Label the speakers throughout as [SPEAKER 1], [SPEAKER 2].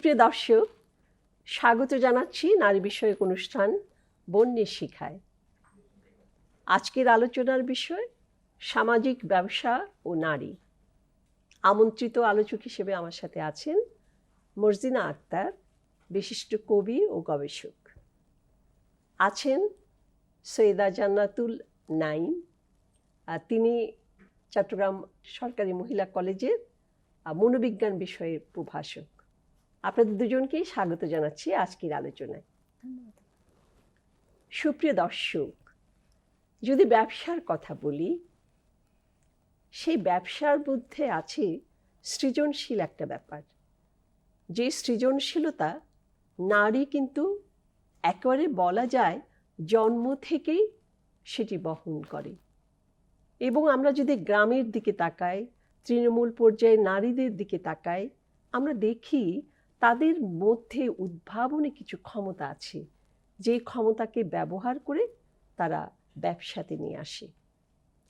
[SPEAKER 1] সুপ্রিয় দর্শক, স্বাগত জানাচ্ছি নারী বিষয়ক অনুষ্ঠান বন্যের শিখায়। আজকের আলোচনার বিষয়, সামাজিক ব্যবসা ও নারী। আমন্ত্রিত আলোচক হিসেবে আমার সাথে আছেন মর্জিনা আক্তার, বিশিষ্ট কবি ও গবেষক। আছেন সৈয়দা জান্নাতুল নাইম তিনি চট্টগ্রাম সরকারি মহিলা কলেজের মনোবিজ্ঞান বিষয়ের প্রভাষক। আপনাদের দুজনকেই স্বাগত জানাচ্ছি আজকের আলোচনায়। সুপ্রিয় দর্শক, যদি ব্যবসার কথা বলি, সেই ব্যবসার মধ্যে আছে সৃজনশীল একটা ব্যাপার। যে সৃজনশীলতা নারী কিন্তু একেবারে বলা যায় জন্ম থেকেই সেটি বহন করে। এবং আমরা যদি গ্রামের দিকে তাকাই, তৃণমূল পর্যায়ে নারীদের দিকে তাকাই, আমরা দেখি তাদের মধ্যে উদ্ভাবনী কিছু ক্ষমতা আছে। যে ক্ষমতাকে ব্যবহার করে তারা ব্যবসাতে নিয়ে আসে।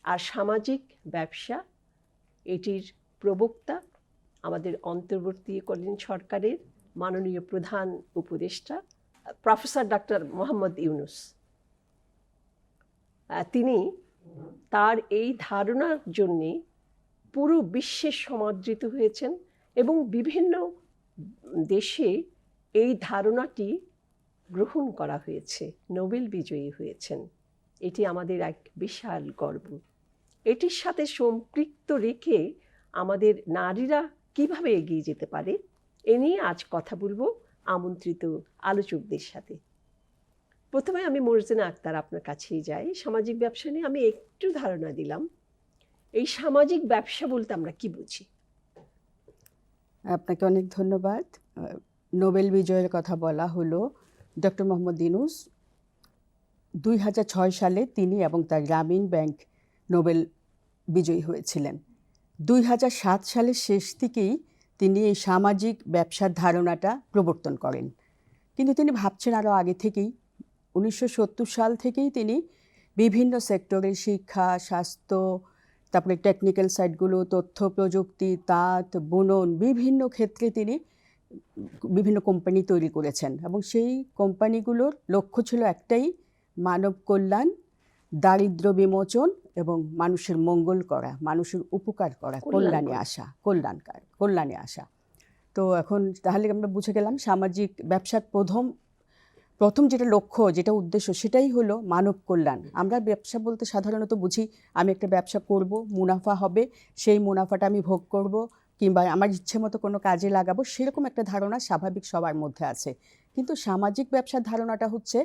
[SPEAKER 1] আর সামাজিক ব্যবসা, এটির প্রবক্তা আমাদের অন্তর্বর্তীকালীন সরকারের মাননীয় প্রধান উপদেষ্টা, প্রফেসর ডাক্তার মোহাম্মদ ইউনুস। তিনি তার এই ধারণার জন্যে পুরো বিশ্বে সমাদৃত হয়েছেন এবং বিভিন্ন দেশে এই ধারণাটি গ্রহণ করা হয়েছে, নোবেল বিজয়ী হয়েছেন। এটি আমাদের এক বিশাল গর্ব। এটির সাথে সম্পৃক্ত রেখে আমাদের নারীরা কীভাবে এগিয়ে যেতে পারে, এ নিয়ে আজ কথা বলব আমন্ত্রিত আলোচকদের সাথে। প্রথমে আমি মর্জিনা আক্তার আপনার কাছেই যাই। সামাজিক ব্যবসা নিয়ে আমি একটু ধারণা দিলাম। এই সামাজিক ব্যবসা বলতে আমরা কি বুঝি?
[SPEAKER 2] আপনাকে অনেক ধন্যবাদ। নোবেল বিজয়ের কথা বলা হলো ডক্টর মোহাম্মদ ইউনুস। দুই হাজার ছয় সালে তিনি এবং তার গ্রামীণ ব্যাংক নোবেল বিজয়ী হয়েছিলেন। দুই হাজার সাত সালের শেষ থেকেই তিনি এই সামাজিক ব্যবসার ধারণাটা প্রবর্তন করেন। কিন্তু তিনি ভাবছেন আরও আগে থেকেই। উনিশশো সত্তর সাল থেকেই তিনি বিভিন্ন সেক্টরে শিক্ষা, স্বাস্থ্য তারপরে টেকনিক্যাল সাইটগুলো তথ্য প্রযুক্তি তাঁত বুনন বিভিন্ন ক্ষেত্রে তিনি বিভিন্ন কোম্পানি তৈরি করেছেন এবং সেই কোম্পানিগুলোর লক্ষ্য ছিল একটাই মানব কল্যাণ দারিদ্র বিমোচন এবং মানুষের মঙ্গল করা মানুষের উপকার করা
[SPEAKER 1] কল্যাণে।
[SPEAKER 2] আসা কল্যাণকার কল্যাণে আসা তো এখন তাহলে আমরা বুঝে গেলাম সামাজিক ব্যবসার প্রথম প্রথম যেটা লক্ষ্য, যেটা উদ্দেশ্য, সেটাই হলো মানব কল্যাণ। আমরা ব্যবসা বলতে সাধারণত বুঝি, আমি একটা ব্যবসা করব, মুনাফা হবে, সেই মুনাফাটা আমি ভোগ করব, কিংবা আমার ইচ্ছে মতো কোনো কাজে লাগাবো, সেরকম একটা ধারণা স্বাভাবিক সবার মধ্যে আছে। কিন্তু সামাজিক ব্যবসার ধারণাটা হচ্ছে,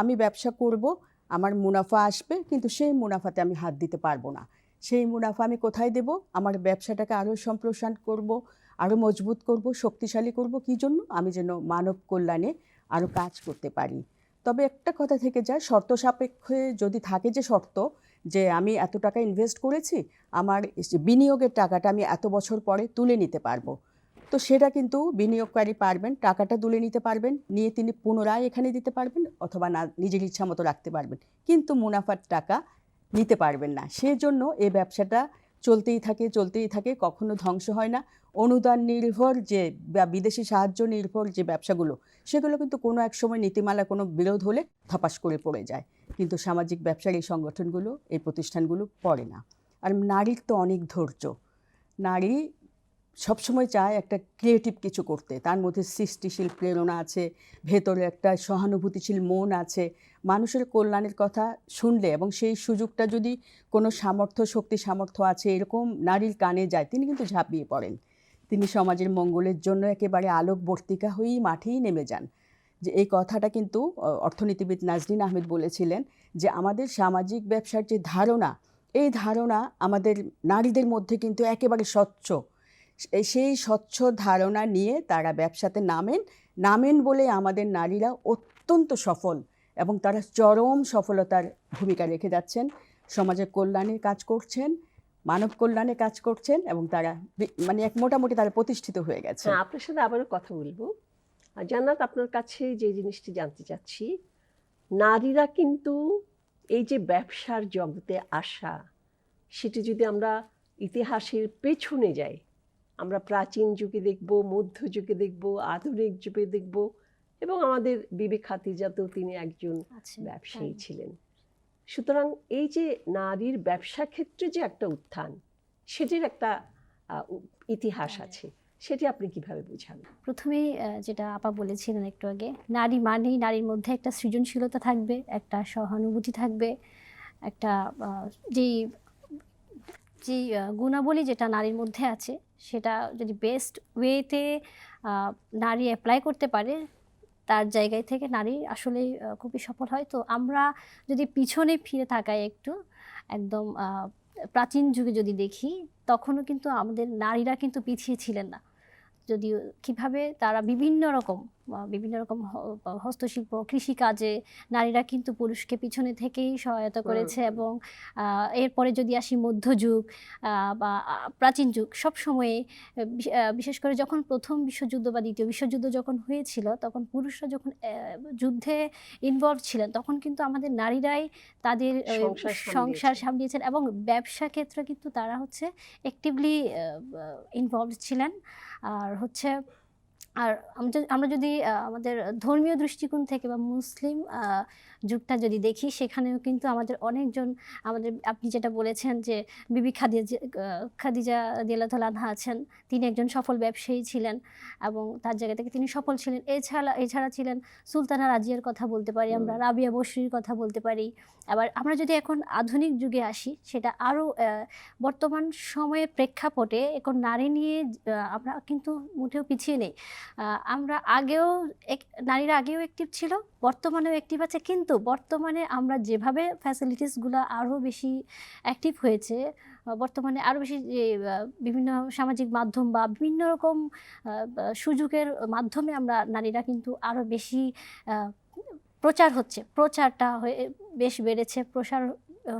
[SPEAKER 2] আমি ব্যবসা করব, আমার মুনাফা আসবে, কিন্তু সেই মুনাফাতে আমি হাত দিতে পারব না। সেই মুনাফা আমি কোথায় দেব? আমার ব্যবসাটাকে আরও সম্প্রসারণ করব, আরও মজবুত করব, শক্তিশালী করব, কী জন্য? আমি যেন মানব কল্যাণে আরও কাজ করতে পারি। তবে একটা কথা থেকে যায়, শর্ত সাপেক্ষে যদি থাকে যে শর্ত যে আমি এত টাকা ইনভেস্ট করেছি, আমার বিনিয়োগের টাকাটা আমি এত বছর পরে তুলে নিতে পারব। তো সেটা কিন্তু বিনিয়োগকারী পারবেন, টাকাটা তুলে নিতে পারবেন, নিয়ে তিনি পুনরায় এখানে দিতে পারবেন অথবা না, নিজের ইচ্ছা মতো রাখতে পারবেন। কিন্তু মুনাফার টাকা নিতে পারবেন না। সেজন্য এই ব্যবসাটা চলতেই থাকে চলতেই থাকে, কখনো ধ্বংস হয় না। অনুদান নির্ভর যে, বা বিদেশি সাহায্য নির্ভর যে ব্যবসাগুলো, সেগুলো কিন্তু কোনো এক সময় নীতিমালা, কোনো বিরোধ হলে ধপাস করে পড়ে যায়। কিন্তু সামাজিক ব্যবসার এই সংগঠনগুলো, এই প্রতিষ্ঠানগুলো পড়ে না। আর নারীর তো অনেক ধৈর্য। নারী সবসময় চায় একটা ক্রিয়েটিভ কিছু করতে। তার মধ্যে সৃষ্টিশীল প্রেরণা আছে, ভেতরে একটা সহানুভূতিশীল মন আছে। মানুষের কল্যাণের কথা শুনলে এবং সেই সুযোগটা যদি কোনো সামর্থ্য, শক্তি, সামর্থ্য আছে, এরকম নারীর কানে যায়, তিনি কিন্তু ঝাঁপিয়ে পড়েন। তিনি সমাজের মঙ্গলের জন্য একেবারে আলোকবর্তিকা হয়েই মাঠেই নেমে যান। যে এই কথাটা কিন্তু অর্থনীতিবিদ নাজরিন আহমেদ বলেছিলেন যে, আমাদের সামাজিক ব্যবসার যে ধারণা, এই ধারণা আমাদের নারীদের মধ্যে কিন্তু একেবারে স্বচ্ছ। সেই স্বচ্ছ ধারণা নিয়ে তারা ব্যবসাতে নামেন। নামেন বলে আমাদের নারীরা অত্যন্ত সফল এবং তারা চরম সফলতার ভূমিকা রেখে যাচ্ছেন। সমাজের কল্যাণে কাজ করছেন, মানব কল্যাণে কাজ করছেন এবং তারা মানে এক মোটামুটি তারা প্রতিষ্ঠিত হয়ে গেছে।
[SPEAKER 1] হ্যাঁ আপনার সাথে আবারও কথা বলব। জান্নাত, আপনার কাছে যে জিনিসটি জানতে চাচ্ছি, নারীরা কিন্তু এই যে ব্যবসার জগতে আসা, সেটি যদি আমরা ইতিহাসের পেছনে যাই আমরা প্রাচীন যুগে দেখব মধ্যযুগে দেখব আধুনিক যুগে দেখব এবং আমাদের বিবি খাতিজাতেও তিনি একজন
[SPEAKER 3] আচ্ছা
[SPEAKER 1] ব্যবসায়ী ছিলেন। সুতরাং এই যে নারীর ব্যবসা ক্ষেত্রে যে একটা উত্থান সেটির একটা ইতিহাস। আছে। সেটি আপনি কীভাবে বুঝান
[SPEAKER 3] প্রথমেই যেটা আপা বলেছিলেন একটু আগে নারী মানেই নারীর মধ্যে একটা সৃজনশীলতা থাকবে একটা সহানুভূতি থাকবে একটা যেই যেই গুণাবলী যেটা নারীর মধ্যে আছে সেটা যদি বেস্ট ওয়েতে নারী অ্যাপ্লাই করতে পারে, তার জায়গায় থেকে নারী আসলে খুবই সফল হয়। তো আমরা যদি পিছনে ফিরে থাকাই একটু, একদম প্রাচীন যুগে যদি দেখি, তখনও কিন্তু আমাদের নারীরা কিন্তু পিছিয়ে ছিলেন না। যদিও কীভাবে তারা বিভিন্ন রকম বিভিন্ন রকম হস্তশিল্প কৃষিকাজে নারীরা কিন্তু পুরুষকে পিছনে থেকেই সহায়তা করেছে এবং এরপরে যদি আসি মধ্যযুগ বা প্রাচীন যুগ সব সময়ে বিশেষ করে যখন প্রথম বিশ্বযুদ্ধ বা দ্বিতীয় বিশ্বযুদ্ধ যখন হয়েছিল তখন পুরুষরা যখন যুদ্ধে ইনভলভ ছিলেন তখন কিন্তু আমাদের নারীরাই তাদের
[SPEAKER 1] সংসার। সামলিয়েছেন
[SPEAKER 3] এবং ব্যবসা ক্ষেত্রে কিন্তু তারা হচ্ছে অ্যাক্টিভলি ইনভলভ ছিলেন আর হচ্ছে আর আমরা যদি- আমাদের ধর্মীয় দৃষ্টিকোণ থেকে বা মুসলিম যুগটা যদি দেখি সেখানেও কিন্তু আমাদের অনেকজন আমাদের আপনি যেটা বলেছেন যে বিবি খাদিজা খাদিজা দিয়াল্লাহ আনহা আছেন। তিনি একজন সফল ব্যবসায়ী ছিলেন এবং তার জায়গা থেকে তিনি সফল ছিলেন। এছাড়া এছাড়া ছিলেন সুলতানা রাজিয়ার কথা বলতে পারি আমরা রাবিয়া বসরির কথা বলতে পারি। আবার আমরা যদি এখন আধুনিক যুগে আসি সেটা আরও বর্তমান সময়ের প্রেক্ষাপটে এখন নারী নিয়ে আমরা কিন্তু মোটেও পিছিয়ে নেই। আমরা আগেও এক- নারীরা আগেও অ্যাক্টিভ ছিল বর্তমানেও অ্যাক্টিভ আছে কিন্তু বর্তমানে আমরা যেভাবে ফ্যাসিলিটিসগুলো আরও বেশি অ্যাক্টিভ হয়েছে বর্তমানে আরও বেশি যে বিভিন্ন সামাজিক মাধ্যম বা বিভিন্ন রকম সুযোগের মাধ্যমে আমরা নারীরা কিন্তু আরও বেশি প্রচার হচ্ছে। প্রচারটা হয়ে বেশ বেড়েছে প্রসার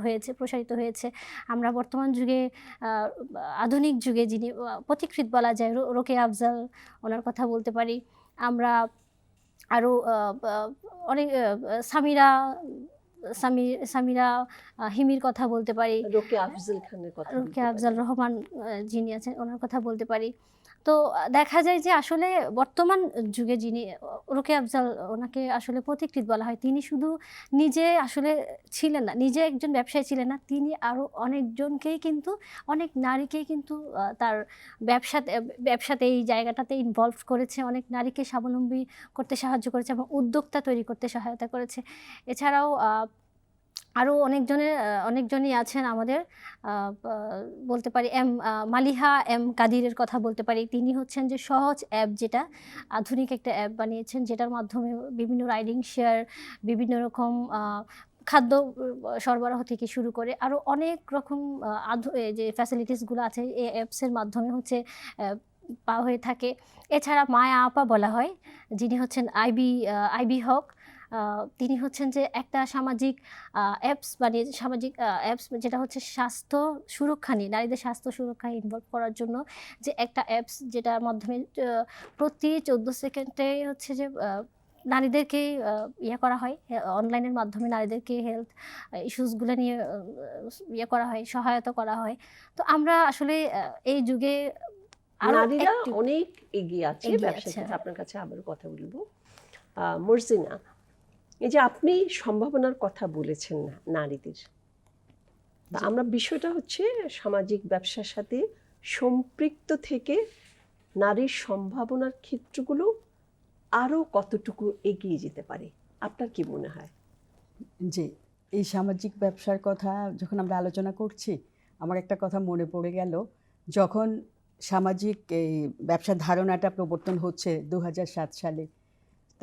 [SPEAKER 3] হয়েছে প্রসারিত হয়েছে। আমরা বর্তমান যুগে আধুনিক যুগে যিনি আহ, পথিকৃৎ বলা যায় রোকে আফজাল ওনার কথা বলতে পারি। আমরা আরও অনেক সামিরা সামি সামিরা হিমির কথা বলতে পারি।
[SPEAKER 1] রোকে আফজল খানের কথা বলতে
[SPEAKER 3] রুকে আফজাল রহমান যিনি আছেন ওনার কথা বলতে পারি। তো দেখা যায় যে আসলে বর্তমান যুগে যিনি রুকে আফজাল ওনাকে আসলে পথিকৃৎ বলা হয়, তিনি শুধু নিজে আসলে ছিলেন না, নিজে একজন ব্যবসায়ী ছিলেন না, তিনি আরও অনেকজনকেই কিন্তু, অনেক নারীকেই কিন্তু তার ব্যবসাতে ব্যবসাতে এই জায়গাটাতে ইনভলভ করেছে, অনেক নারীকে স্বাবলম্বী করতে সাহায্য করেছে এবং উদ্যোক্তা তৈরি করতে সহায়তা করেছে। এছাড়াও আরও অনেকজনের অনেকজনই আছেন আমাদের বলতে পারি এম মালিহা এম কাদিরের কথা বলতে পারি। তিনি হচ্ছেন যে সহজ অ্যাপ যেটা, আধুনিক একটা অ্যাপ বানিয়েছেন যেটার মাধ্যমে বিভিন্ন রাইডিং, শেয়ার, বিভিন্ন রকম খাদ্য সরবরাহ থেকে শুরু করে আরও অনেক রকম আধু- যে ফ্যাসিলিটিসগুলো আছে, এই অ্যাপসের মাধ্যমে হচ্ছে পাওয়া হয়ে থাকে। এছাড়া মায়া আপা বলা হয়, যিনি হচ্ছেন আইবি আইবি হক। তিনি হচ্ছেন যে একটা সামাজিক অ্যাপস বানিয়ে সামাজিক অ্যাপস যেটা হচ্ছে স্বাস্থ্য সুরক্ষা নিয়ে নারীদের স্বাস্থ্য সুরক্ষায় ইনভলভ করার জন্য যে একটা অ্যাপস যেটার মাধ্যমে প্রতি চোদ্দ সেকেন্ডে হচ্ছে যে নারীদেরকে ইয়ে করা হয় অনলাইনের মাধ্যমে নারীদেরকে হেলথ ইস্যুসগুলো নিয়ে ইয়ে করা হয় সহায়তা করা হয় তো আমরা আসলে এই যুগে
[SPEAKER 1] নারীরা অনেক এগিয়ে আছে
[SPEAKER 3] এগিয়ে
[SPEAKER 1] ব্যবসা
[SPEAKER 3] আছে,
[SPEAKER 1] ক্ষেত্রে
[SPEAKER 3] হ্যাঁ।
[SPEAKER 1] আপনার কাছে আবারও কথা বলব মর্জিনা এই যে আপনি সম্ভাবনার কথা বলেছেন না নারীদের। আমরা বিষয়টা হচ্ছে সামাজিক ব্যবসার সাথে সম্পৃক্ত থেকে নারীর সম্ভাবনার ক্ষেত্রগুলো আরও কতটুকু এগিয়ে যেতে পারে? আপনার কি মনে হয়?
[SPEAKER 2] যে এই সামাজিক ব্যবসার কথা যখন আমরা আলোচনা করছি আমার একটা কথা মনে পড়ে গেল। যখন সামাজিক এই ব্যবসার ধারণাটা প্রবর্তন হচ্ছে দু সাত সালে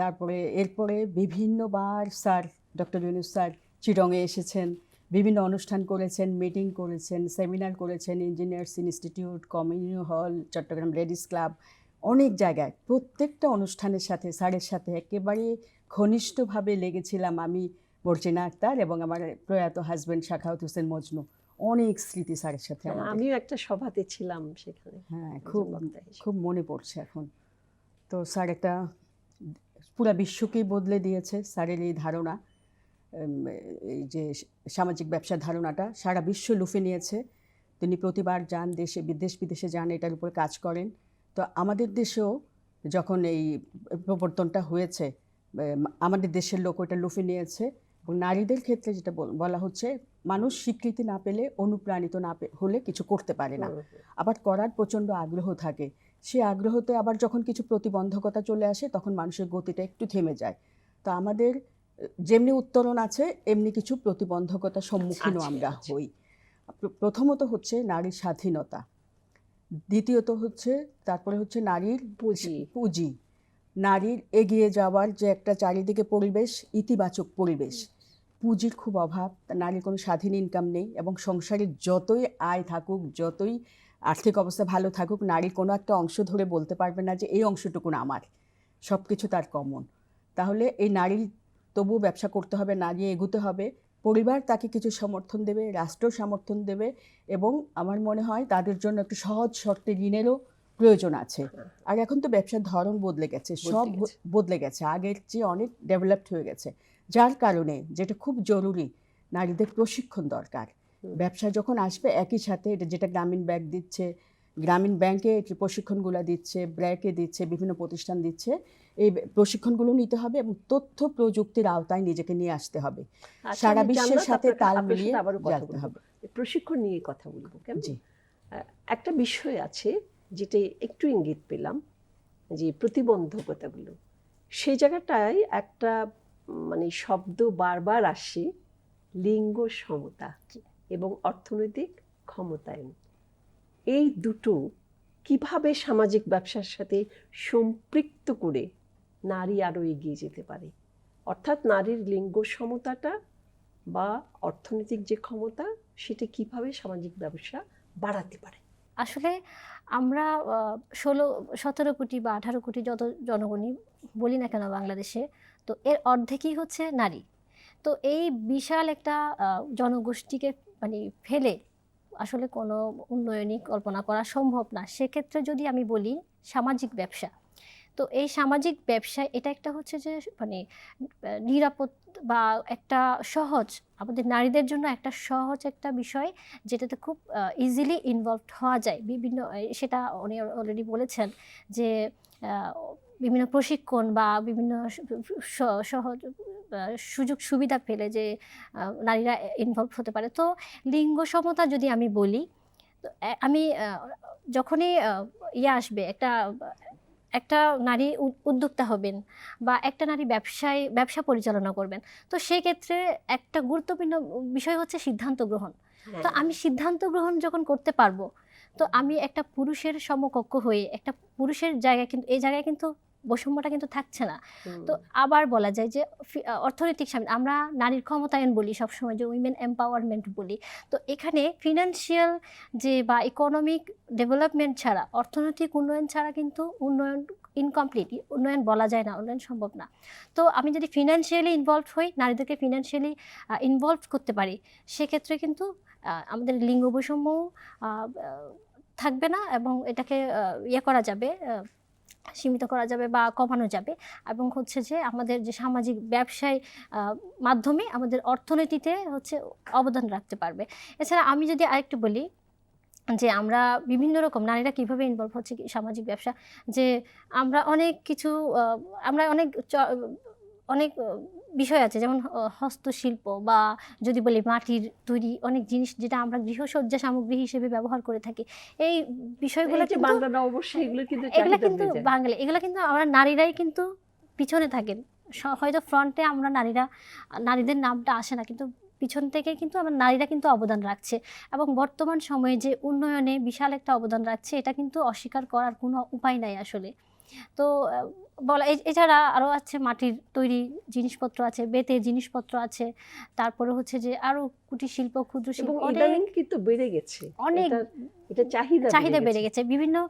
[SPEAKER 2] তারপরে এরপরে বিভিন্নবার স্যার ডক্টর ইউনুস স্যার চিরঙে এসেছেন বিভিন্ন অনুষ্ঠান করেছেন মিটিং করেছেন সেমিনার করেছেন ইঞ্জিনিয়ার্স ইনস্টিটিউট কমিউনি হল চট্টগ্রাম লেডিস ক্লাব অনেক জায়গায়। প্রত্যেকটা অনুষ্ঠানের সাথে স্যারের সাথে একেবারে ঘনিষ্ঠভাবে লেগেছিলাম আমি মর্জিনা আক্তার এবং আমার প্রয়াত হাজব্যান্ড শাখাউত হোসেন মজনু। অনেক স্মৃতি স্যারের সাথে
[SPEAKER 1] আমিও একটা সভাতে ছিলাম সেখানে।
[SPEAKER 2] হ্যাঁ খুব খুব মনে পড়ছে এখন। তো স্যার একটা পুরা বিশ্বকেই বদলে দিয়েছে স্যারের এই ধারণা। এই যে সামাজিক ব্যবসার ধারণাটা সারা বিশ্ব লুফে নিয়েছে। তিনি প্রতিবার যান দেশে বিদেশ বিদেশে যান এটার উপর কাজ করেন। তো আমাদের দেশেও যখন এই প্রবর্তনটা হয়েছে আমাদের দেশের লোক ওটা লুফে নিয়েছে এবং নারীদের ক্ষেত্রে যেটা বলা হচ্ছে মানুষ স্বীকৃতি না পেলে অনুপ্রাণিত না হলে কিছু করতে পারে না। আবার করার প্রচণ্ড আগ্রহ থাকে। সেই আগ্রহতে আবার যখন কিছু প্রতিবন্ধকতা চলে আসে তখন মানুষের গতিটা একটু থেমে যায়। তা আমাদের যেমনি উত্তরণ আছে এমনি কিছু প্রতিবন্ধকতার সম্মুখীনও আমরা হই। প্রথমত হচ্ছে নারীর স্বাধীনতা। দ্বিতীয়ত হচ্ছে তারপরে হচ্ছে নারীর
[SPEAKER 1] পুঁজি।
[SPEAKER 2] পুঁজি। নারীর এগিয়ে যাওয়ার যে একটা চারিদিকে পরিবেশ ইতিবাচক পরিবেশ। পুঁজির খুব অভাব। নারীর কোনো স্বাধীন ইনকাম নেই এবং সংসারের যতই আয় থাকুক যতই আর্থিক অবস্থা ভালো থাকুক নারীর কোনো একটা অংশ ধরে বলতে পারবে না যে এই অংশটুকুন আমার সব কিছু তার কমন তাহলে এই নারীর তবুও ব্যবসা করতে হবে নারী এগুতে হবে। পরিবার তাকে কিছু সমর্থন দেবে রাষ্ট্র সমর্থন দেবে এবং আমার মনে হয় তাদের জন্য একটু সহজ শর্তে ঋণেরও প্রয়োজন আছে। আর এখন তো ব্যবসার ধরন বদলে গেছে সব বদলে গেছে। আগের চেয়ে অনেক ডেভেলপড হয়ে গেছে। যার কারণে যেটা খুব জরুরি নারীদের প্রশিক্ষণ দরকার। ব্যবসা যখন আসবে একই সাথে এটা যেটা গ্রামীণ ব্যাংক দিচ্ছে গ্রামীণ ব্যাংকে প্রশিক্ষণগুলো দিচ্ছে ব্র্যাকে দিচ্ছে বিভিন্ন প্রতিষ্ঠান দিচ্ছে এই প্রশিক্ষণগুলো নিতে হবে এবং তথ্য প্রযুক্তির আওতায় নিজেকে নিয়ে আসতে হবে।
[SPEAKER 1] আচ্ছা,
[SPEAKER 2] সারা বিশ্বের সাথে তাল মিলিয়ে জানতে হবে।
[SPEAKER 1] প্রশিক্ষণ নিয়ে কথা বলব কেমন? একটা বিষয় আছে যেটা একটু ইঙ্গিত পেলাম যে প্রতিবন্ধকতাগুলো। সেই জায়গাটায় একটা মানে শব্দ বারবার আসে লিঙ্গ সমতা। এবং অর্থনৈতিক ক্ষমতায়ন। এই দুটো কীভাবে সামাজিক ব্যবসার সাথে সম্পৃক্ত করে নারী আরও এগিয়ে যেতে পারে? অর্থাৎ নারীর লিঙ্গ সমতাটা বা অর্থনৈতিক যে ক্ষমতা, সেটা কীভাবে সামাজিক ব্যবসা বাড়াতে পারে?
[SPEAKER 3] আসলে আমরা ষোলো, সতেরো কোটি বা আঠারো কোটি যত জনগণই বলি না কেন বাংলাদেশে, তো এর অর্ধেকই হচ্ছে নারী। তো এই বিশাল একটা জনগোষ্ঠীকে মানে ফেলে আসলে কোনো উন্নয়নই কল্পনা করা সম্ভব না। সেক্ষেত্রে যদি আমি বলি সামাজিক ব্যবসা, তো এই সামাজিক ব্যবসায় এটা একটা হচ্ছে যে মানে নিরাপদ বা একটা সহজ, আমাদের নারীদের জন্য একটা সহজ একটা বিষয় যেটাতে খুব ইজিলি ইনভলভড হওয়া যায়। বিভিন্ন সেটা উনি অলরেডি বলেছেন যে বিভিন্ন প্রশিক্ষণ বা বিভিন্ন সহজ সুযোগ সুবিধা পেলে যে নারীরা ইনভলভ হতে পারে। তো লিঙ্গ সমতা যদি আমি বলি তো আমি যখনই ইয়ে আসবে একটা একটা নারী উদ- উদ্যোক্তা হবেন বা একটা নারী ব্যবসায় ব্যবসা পরিচালনা করবেন তো সেক্ষেত্রে একটা গুরুত্বপূর্ণ বিষয় হচ্ছে সিদ্ধান্ত গ্রহণ। তো আমি সিদ্ধান্ত গ্রহণ যখন করতে পারব তো আমি একটা পুরুষের সমকক্ষ হয়ে একটা পুরুষের জায়গায় কিন্তু এই জায়গায় কিন্তু বৈষম্যটা কিন্তু থাকছে না। তো আবার বলা যায় যে অর্থনৈতিক সামনে আমরা নারীর ক্ষমতায়ন বলি সবসময় যে উইমেন এম্পাওয়ারমেন্ট বলি। তো এখানে ফিনান্সিয়াল যে বা ইকোনমিক ডেভেলপমেন্ট ছাড়া অর্থনৈতিক উন্নয়ন ছাড়া কিন্তু উন্নয়ন ইনকমপ্লিট উন্নয়ন বলা যায় না উন্নয়ন সম্ভব না। তো আমি যদি ফিনান্সিয়ালি ইনভলভ হই নারীদেরকে ফিনান্সিয়ালি ইনভলভ করতে পারি সেক্ষেত্রে কিন্তু আমাদের লিঙ্গ বৈষম্য থাকবে না এবং এটাকে ইয়ে করা যাবে সীমিত করা যাবে বা কমানো যাবে। এবং হচ্ছে যে আমাদের যে সামাজিক ব্যবসায় মাধ্যমে আমাদের অর্থনীতিতে হচ্ছে অবদান রাখতে পারবে। এছাড়া আমি যদি আরেকটু বলি যে আমরা বিভিন্ন রকম নারীরা কীভাবে ইনভলভ হচ্ছে সামাজিক ব্যবসা, যে আমরা অনেক কিছু আমরা অনেক অনেক বিষয় আছে যেমন হস্তশিল্প বা যদি বলি মাটির তৈরি অনেক জিনিস যেটা আমরা গৃহসজ্জা সামগ্রী হিসেবে ব্যবহার করে থাকি এই বিষয়গুলো
[SPEAKER 1] বাংলারা অবশ্যই এগুলো কিন্তু
[SPEAKER 3] এগুলা কিন্তু। বাঙালি এগুলা কিন্তু আমরা নারীরাই কিন্তু পিছনে থাকেন হয়তো ফ্রন্টে আমরা নারীরা নারীদের নামটা আসে না কিন্তু পিছন থেকে কিন্তু আমরা নারীরা কিন্তু অবদান রাখছে এবং বর্তমান সময়ে যে উন্নয়নে বিশাল একটা অবদান রাখছে এটা কিন্তু অস্বীকার করার কোনো উপায় নাই আসলে তো বলা এছাড়া আরও আছে মাটির তৈরি জিনিসপত্র আছে বেতের জিনিসপত্র আছে তারপরে হচ্ছে যে আরও কুটির শিল্প ক্ষুদ্র শিল্প অনেক
[SPEAKER 1] কিন্তু বেড়ে গেছে।
[SPEAKER 3] অনেক
[SPEAKER 1] এটা- চাহিদা
[SPEAKER 3] চাহিদা বেড়ে গেছে। বিভিন্ন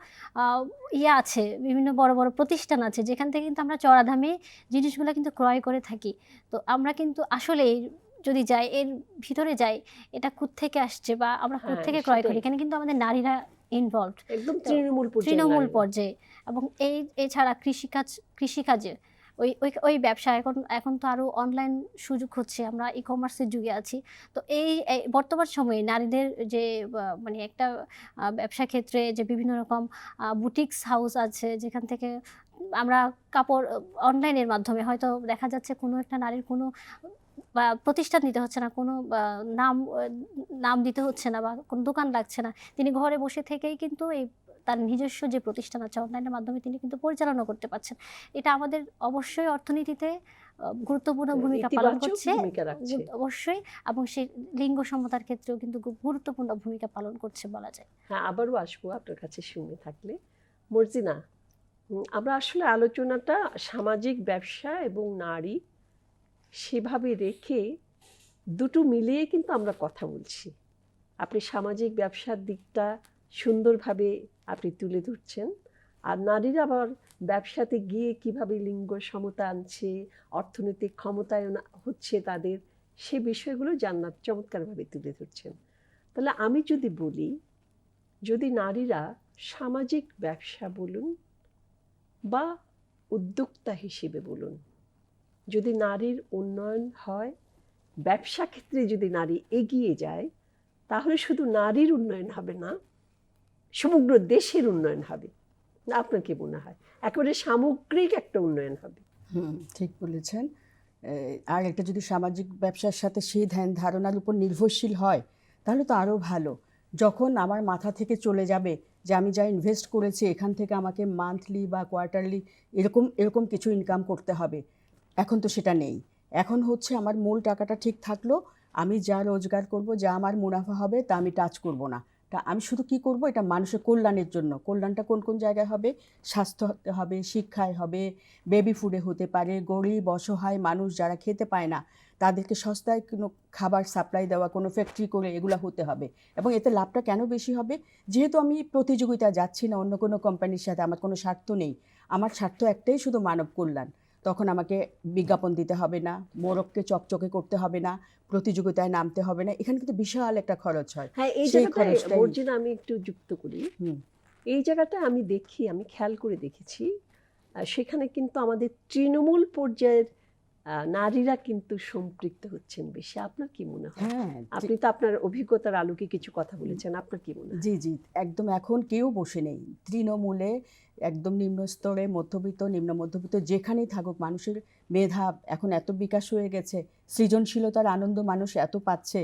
[SPEAKER 3] ইয়ে আছে বিভিন্ন বড় বড় প্রতিষ্ঠান আছে যেখান থেকে কিন্তু আমরা চড়া দামে জিনিসগুলো কিন্তু ক্রয় করে থাকি। তো আমরা কিন্তু আসলে যদি যাই এর ভিতরে যাই এটা থেকে আসছে বা আমরা
[SPEAKER 1] হ্যাঁ,
[SPEAKER 3] থেকে ক্রয় করি। এখানে কিন্তু আমাদের নারীরা ইনভলভ
[SPEAKER 1] একদম তৃণমূল
[SPEAKER 3] তৃণমূল পর্যায়ে। এবং এই এছাড়া কৃষিকাজ, কৃষিকাজে ওই ওই ওই ব্যবসা এখন এখন তো আরও অনলাইন সুযোগ হচ্ছে, আমরা ই কমার্সের যুগে আছি। তো এই এই বর্তমান সময়ে নারীদের যে মানে একটা ব্যবসা ক্ষেত্রে যে বিভিন্ন রকম বুটিক্স হাউস আছে, যেখান থেকে আমরা কাপড় অনলাইনের মাধ্যমে হয়তো দেখা যাচ্ছে কোনো একটা নারীর কোনো, বা, প্রতিষ্ঠান দিতে হচ্ছে না, কোনো নাম নাম দিতে হচ্ছে না বা কোনো দোকান লাগছে না। তিনি ঘরে বসে থেকেই কিন্তু এই তার নিজস্ব যে প্রতিষ্ঠান আছে অনলাইনের মাধ্যমে তিনি কিন্তু পরিচালনা করতে পারছেন। এটা আমাদের অবশ্যই অর্থনীতিতে গুরুত্বপূর্ণ ভূমিকা পালন করছে। অবশ্যই এবং সেই লিঙ্গ সমতার ক্ষেত্রেও কিন্তু গুরুত্বপূর্ণ ভূমিকা পালন করছে বলা যায়।
[SPEAKER 1] হ্যাঁ আবারও আসব আপনার কাছে শুনে থাকলে। মর্জিনা আমরা আসলে আলোচনাটা সামাজিক ব্যবসা এবং নারী সেভাবে রেখে দুটো মিলিয়ে কিন্তু আমরা কথা বলছি। আপনি সামাজিক ব্যবসার দিকটা সুন্দরভাবে আপনি তুলে ধরছেন। আর নারীরা আবার ব্যবসাতে গিয়ে কীভাবে লিঙ্গ সমতা আনছে, অর্থনৈতিক ক্ষমতায়ন হচ্ছে তাদের, সে বিষয়গুলো জান্নাত চমৎকারভাবে তুলে ধরছেন। তাহলে আমি যদি বলি, যদি নারীরা সামাজিক ব্যবসা বলুন বা উদ্যোক্তা হিসেবে বলুন, যদি নারীর উন্নয়ন হয়, ব্যবসা ক্ষেত্রে যদি নারী এগিয়ে যায়, তাহলে শুধু নারীর উন্নয়ন হবে না সমগ্র দেশের উন্নয়ন হবে। আপনার কি মনে হয়? একেবারে সামগ্রিক একটা উন্নয়ন হবে।
[SPEAKER 2] হুম, ঠিক বলেছেন। আর একটা যদি সামাজিক ব্যবসার সাথে সেই ধ্যান ধারণার উপর নির্ভরশীল হয়, তাহলে তো আরও ভালো। যখন আমার মাথা থেকে চলে যাবে যে আমি যা ইনভেস্ট করেছি, এখান থেকে আমাকে মান্থলি বা কোয়ার্টারলি এরকম এরকম কিছু ইনকাম করতে হবে। এখন তো সেটা নেই। এখন হচ্ছে আমার মূল টাকাটা ঠিক থাকল, আমি যা রোজগার করব, যা আমার মুনাফা হবে, তা আমি টাচ করব না। তা আমি শুধু কি করব? এটা মানুষের কল্যাণের জন্য। কল্যাণটা কোন কোন জায়গায় হবে? স্বাস্থ্য হবে, শিক্ষায় হবে বেবি ফুডে হতে পারে, গরিব, অসহায় মানুষ যারা খেতে পায় না, তাদেরকে সস্তায় কোনো খাবার সাপ্লাই দেওয়া, কোনো ফ্যাক্টরি করে এগুলো হতে হবে। এবং এতে লাভটা কেন বেশি হবে? যেহেতু আমি প্রতিযোগিতা যাচ্ছি না, অন্য কোনো কোম্পানির সাথে, আমার কোনো স্বার্থ নেই। আমার স্বার্থ একটাই শুধু মানব কল্যাণ। তখন আমাকে বিজ্ঞাপন দিতে হবে না মোরককে চকচকে করতে হবে না প্রতিযোগিতায় নামতে হবে না এখানে কিন্তু বিশাল একটা খরচ হয়।
[SPEAKER 1] হ্যাঁ এই আমি একটু যুক্ত করি।
[SPEAKER 2] হুম।
[SPEAKER 1] এই জায়গাটা আমি দেখি আমি খেয়াল করে দেখেছি। সেখানে কিন্তু আমাদের তৃণমূল পর্যায়ের নারীরা কিন্তু সম্পৃক্ত হচ্ছেন বেশি। আপনার কি মনে হয়?
[SPEAKER 2] হ্যাঁ
[SPEAKER 1] আপনি তো আপনার অভিজ্ঞতার আলোকে কিছু কথা বলেছেন আপনার কি মনে
[SPEAKER 2] জি জি একদম এখন কেউ বসে নেই। তৃণমূলে একদম নিম্ন স্তরে মধ্যবিত্ত নিম্ন মধ্যবিত্ত যেখানেই থাকুক মানুষের মেধা এখন এত বিকাশ হয়ে গেছে সৃজনশীলতার আনন্দ মানুষ এত পাচ্ছে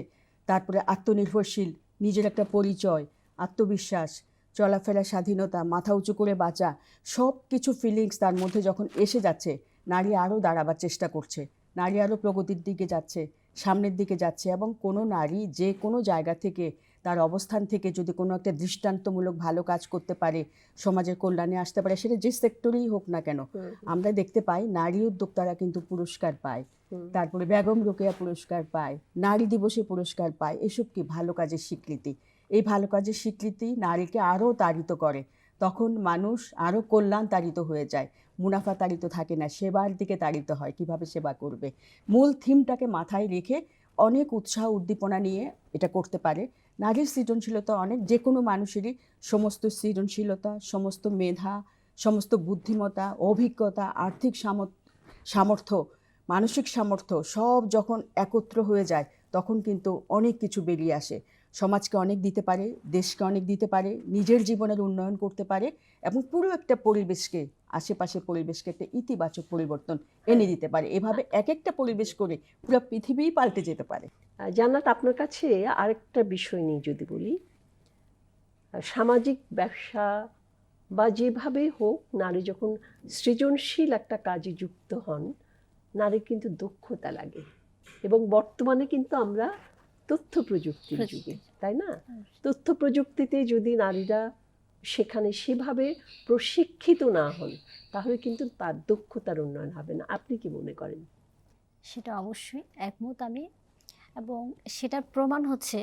[SPEAKER 2] তারপরে আত্মনির্ভরশীল নিজের একটা পরিচয় আত্মবিশ্বাস চলাফেরা স্বাধীনতা মাথা উঁচু করে বাঁচা সব কিছু ফিলিংস তার মধ্যে যখন এসে যাচ্ছে নারী আরও দাঁড়াবার চেষ্টা করছে। নারী আরও প্রগতির দিকে যাচ্ছে সামনের দিকে যাচ্ছে এবং কোনো নারী যে কোনো জায়গা থেকে তার অবস্থান থেকে যদি কোনো একটা দৃষ্টান্তমূলক ভালো কাজ করতে পারে সমাজের কল্যাণে আসতে পারে সেটা যে সেক্টরেই হোক না কেন আমরা দেখতে পাই নারী উদ্যোক্তারা কিন্তু পুরস্কার পায়। তারপরে বেগম রোকেয়া পুরস্কার পায় নারী দিবসে পুরস্কার পায় এসব কি ভালো কাজের স্বীকৃতি? এই ভালো কাজের স্বীকৃতি নারীকে আরও তাড়িত করে তখন মানুষ আরও কল্যাণ তাড়িত হয়ে যায়। মুনাফা তাড়িত থাকে না, সেবার দিকে তাড়িত হয়, কীভাবে সেবা করবে? মূল থিমটাকে মাথায় রেখে অনেক উৎসাহ উদ্দীপনা নিয়ে এটা করতে পারে। নারীর সৃজনশীলতা অনেক যে কোনো মানুষেরই সমস্ত সৃজনশীলতা, সমস্ত মেধা, সমস্ত বুদ্ধিমত্তা, অভিজ্ঞতা, আর্থিক সামর্থ্য, মানসিক সামর্থ্য সব যখন একত্র হয়ে যায়, তখন কিন্তু অনেক কিছু বেরিয়ে আসে। সমাজকে অনেক দিতে পারে, দেশকে অনেক দিতে পারে, নিজের জীবনের উন্নয়ন করতে পারে এবং পুরো একটা পরিবেশকে, আশেপাশের পরিবেশকে একটা ইতিবাচক পরিবর্তন এনে দিতে পারে। এভাবে এক একটা পরিবেশ করে পুরো পৃথিবীই পাল্টে যেতে পারে।
[SPEAKER 1] জান্নাত আপনার কাছে আরেকটা বিষয় নিয়ে যদি বলি সামাজিক ব্যবসা বা যেভাবে হোক, নারী যখন সৃজনশীল একটা কাজে যুক্ত হন, নারীর কিন্তু দক্ষতা লাগে এবং বর্তমানে কিন্তু আমরা তথ্য প্রযুক্তির যুগে তাই না? তথ্য প্রযুক্তিতে যদি নারীরা সেখানে সেভাবে প্রশিক্ষিত না হন তাহলে কিন্তু তার দক্ষতার উন্নয়ন হবে না। আপনি কি মনে করেন?
[SPEAKER 3] সেটা অবশ্যই একমত আমি। এবং সেটার প্রমাণ হচ্ছে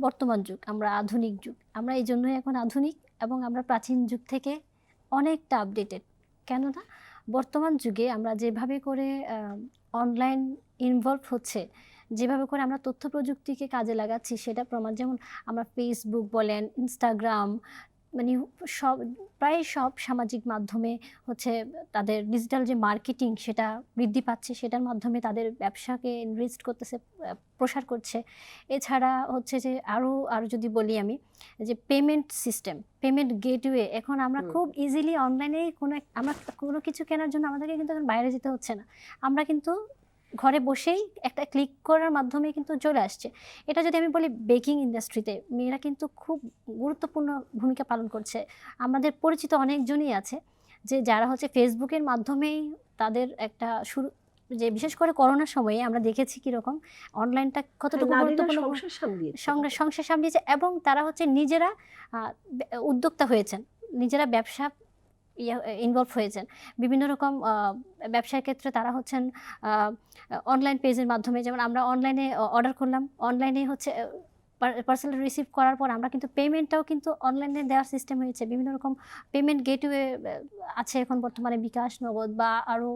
[SPEAKER 3] বর্তমান যুগ আমরা আধুনিক যুগ। আমরা এই জন্যই এখন আধুনিক এবং আমরা প্রাচীন যুগ থেকে অনেকটা আপডেটেড কেননা বর্তমান যুগে আমরা যেভাবে করে অনলাইন ইনভলভ হচ্ছে যেভাবে করে আমরা তথ্য প্রযুক্তিকে কাজে লাগাচ্ছি সেটা প্রমাণ যেমন আমরা ফেসবুক বলেন ইনস্টাগ্রাম মানে সব প্রায় সব সামাজিক মাধ্যমে হচ্ছে তাদের ডিজিটাল যে মার্কেটিং সেটা বৃদ্ধি পাচ্ছে সেটার মাধ্যমে তাদের ব্যবসাকে ইনভেস্ট করতেছে প্রসার করছে। এছাড়া হচ্ছে যে আরও আরও যদি বলি আমি যে পেমেন্ট সিস্টেম পেমেন্ট গেটওয়ে এখন আমরা খুব ইজিলি অনলাইনে কোনো আমরা কোনো কিছু কেনার জন্য আমাদেরকে কিন্তু এখন বাইরে যেতে হচ্ছে না। আমরা কিন্তু ঘরে বসেই একটা ক্লিক করার মাধ্যমে কিন্তু চলে আসছে। এটা যদি আমি বলি বেকিং ইন্ডাস্ট্রিতে মেয়েরা কিন্তু খুব গুরুত্বপূর্ণ ভূমিকা পালন করছে। আমাদের পরিচিত অনেকজনই আছে যে যারা হচ্ছে ফেসবুকের মাধ্যমেই তাদের একটা শুরু যে বিশেষ করে করোনার সময়ে আমরা দেখেছি কীরকম অনলাইনটা কতটুকু গুরুত্বপূর্ণ
[SPEAKER 1] সংসার সামলিয়েছে
[SPEAKER 3] সংসার সংসার সামলিয়েছে এবং তারা হচ্ছে নিজেরা উদ্যোক্তা হয়েছেন। নিজেরা ব্যবসা ইনভলভ হয়েছেন। বিভিন্ন রকম ব্যবসার ক্ষেত্রে তারা হচ্ছেন অনলাইন পেজের মাধ্যমে। যেমন আমরা অনলাইনে অর্ডার করলাম। অনলাইনে হচ্ছে পার্সেল রিসিভ করার পর আমরা কিন্তু পেমেন্টটাও কিন্তু অনলাইনে দেওয়ার সিস্টেম হয়েছে। বিভিন্ন রকম পেমেন্ট গেটওয়ে আছে এখন বর্তমানে বিকাশ নগদ বা আরও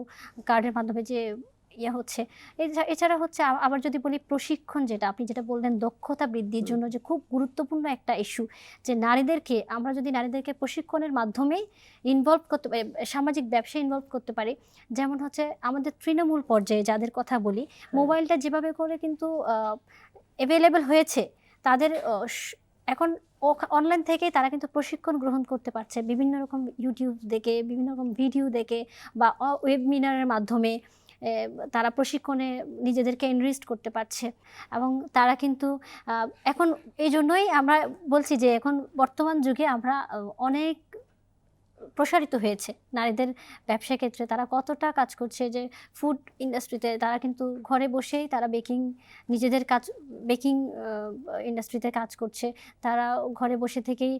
[SPEAKER 3] কার্ডের মাধ্যমে যে ইয়ে হচ্ছে। এছা- এছাড়া হচ্ছে আবার যদি বলি প্রশিক্ষণ যেটা আপনি যেটা বললেন দক্ষতা বৃদ্ধির জন্য যে খুব গুরুত্বপূর্ণ একটা ইস্যু যে নারীদেরকে আমরা যদি নারীদেরকে প্রশিক্ষণের মাধ্যমেই ইনভলভ করতে পারি সামাজিক ব্যবসায় ইনভলভ করতে পারি যেমন হচ্ছে আমাদের তৃণমূল পর্যায়ে যাদের কথা বলি মোবাইলটা যেভাবে করে কিন্তু অ্যাভেলেবেল হয়েছে তাদের এখন অনলাইন থেকেই তারা কিন্তু প্রশিক্ষণ গ্রহণ করতে পারছে। বিভিন্ন রকম ইউটিউব দেখে বিভিন্ন রকম ভিডিও দেখে বা ওয়েবিনারের মাধ্যমে তারা প্রশিক্ষণে নিজেদেরকে ইনভেস্ট করতে পারছে। এবং তারা কিন্তু এখন এই জন্যই আমরা বলছি যে এখন বর্তমান যুগে আমরা অনেক প্রসারিত হয়েছে। নারীদের ব্যবসা ক্ষেত্রে তারা কতটা কাজ করছে যে ফুড ইন্ডাস্ট্রিতে তারা কিন্তু ঘরে বসেই তারা বেকিং নিজেদের কাজ বেকিং ইন্ডাস্ট্রিতে কাজ করছে। তারা ঘরে বসে থেকেই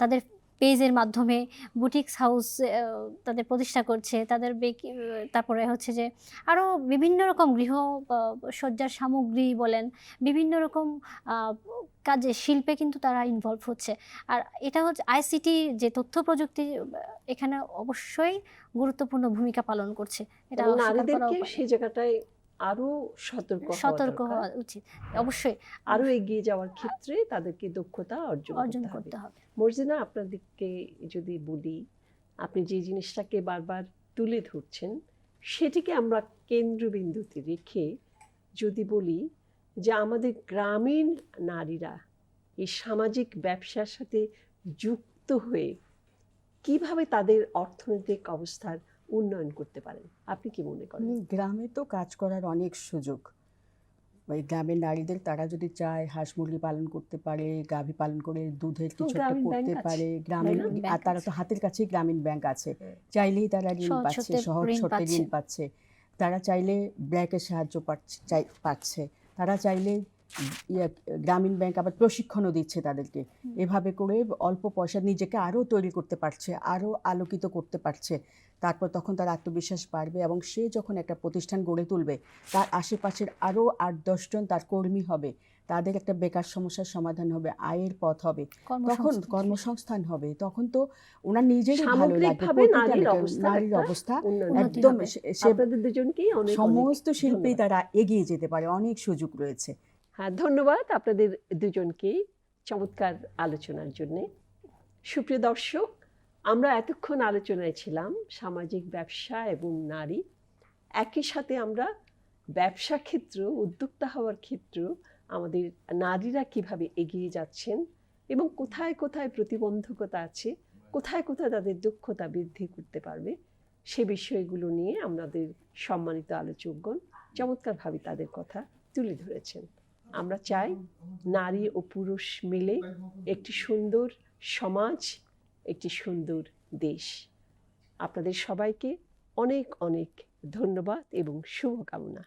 [SPEAKER 3] তাদের পেজের মাধ্যমে বুটিক্স হাউস তাদের প্রতিষ্ঠা করছে। তাদের তারপরে হচ্ছে যে আরও বিভিন্ন রকম গৃহ সজ্জার সামগ্রী বলেন বিভিন্ন রকম কাজে শিল্পে কিন্তু তারা ইনভলভ হচ্ছে। আর এটা হচ্ছে আইসিটি যে তথ্য প্রযুক্তি এখানে অবশ্যই গুরুত্বপূর্ণ ভূমিকা পালন করছে। এটা
[SPEAKER 1] নারীদেরকে সেই জায়গাটায় আরও সতর্ক
[SPEAKER 3] সতর্ক হওয়া উচিত। অবশ্যই
[SPEAKER 1] আরও এগিয়ে যাওয়ার ক্ষেত্রে তাদেরকে দক্ষতা অর্জন
[SPEAKER 3] অর্জন
[SPEAKER 1] করতে হবে।
[SPEAKER 3] করতে হবে।
[SPEAKER 1] মর্জিনা আপনাদেরকে যদি বলি আপনি যে জিনিসটাকে বারবার তুলে ধরছেন সেটিকে আমরা কেন্দ্রবিন্দুতে রেখে যদি বলি যে আমাদের গ্রামীণ নারীরা এই সামাজিক ব্যবসার সাথে যুক্ত হয়ে কীভাবে তাদের অর্থনৈতিক অবস্থার উন্নয়ন করতে পারেন। আপনি কি মনে করেন?
[SPEAKER 2] গ্রামে তো কাজ করার অনেক সুযোগ। ওই গ্রামের নারীদের তারা যদি চায় হাঁস মুরগি পালন করতে পারে গাভী পালন করে দুধের কিছু একটা করতে পারে গ্রামীণ আর তারা তো হাতের কাছেই গ্রামীণ ব্যাংক আছে। চাইলেই তারা ঋণ পাচ্ছে
[SPEAKER 3] শর্তে
[SPEAKER 2] সহজ
[SPEAKER 3] ঋণ
[SPEAKER 2] শর্তে
[SPEAKER 3] পাচ্ছে।
[SPEAKER 2] ঋণ পাচ্ছে। তারা চাইলে ব্যাংকের সাহায্য পাচ্ছে। তারা চাইলে গ্রামীণ ব্যাংক আবার প্রশিক্ষণও দিচ্ছে তাদেরকে। এভাবে করে অল্প পয়সা নিজেকে আরও তৈরি করতে পারছে আরও আলোকিত করতে পারছে। তারপর তখন তার আত্মবিশ্বাস বাড়বে এবং সে যখন একটা প্রতিষ্ঠান গড়ে তুলবে তার আশেপাশের আরও আট দশজন তার কর্মী হবে। তাদের একটা বেকার সমস্যার সমাধান হবে আয়ের পথ হবে। তখন
[SPEAKER 3] কর্মসংস্থান।
[SPEAKER 2] হবে। তখন তো ওনার নিজেরই ভালো লাগবে।
[SPEAKER 1] নারীর অবস্থা
[SPEAKER 2] একদম সমস্ত শিল্পেই তারা এগিয়ে যেতে পারে অনেক সুযোগ রয়েছে।
[SPEAKER 1] ধন্যবাদ আপনাদের দুজনকেই চমৎকার আলোচনার জন্য। সুপ্রিয় দর্শক, আমরা এতক্ষণ আলোচনায় ছিলাম সামাজিক ব্যবসা এবং নারী। একই সাথে আমরা ব্যবসা ক্ষেত্র, উদ্যোক্তা হওয়ার ক্ষেত্র, আমাদের নারীরা কীভাবে এগিয়ে যাচ্ছেন এবং কোথায় কোথায় প্রতিবন্ধকতা আছে, কোথায় কোথায় তাদের দক্ষতা বৃদ্ধি করতে পারবে, সে বিষয়গুলো নিয়ে আমাদের সম্মানিত আলোচকগণ চমৎকারভাবে তাদের কথা তুলে ধরেছেন। আমরা চাই নারী ও পুরুষ মিলে একটি সুন্দর সমাজ, একটি সুন্দর দেশ। আপনাদের সবাইকে অনেক অনেক ধন্যবাদ এবং শুভকামনা।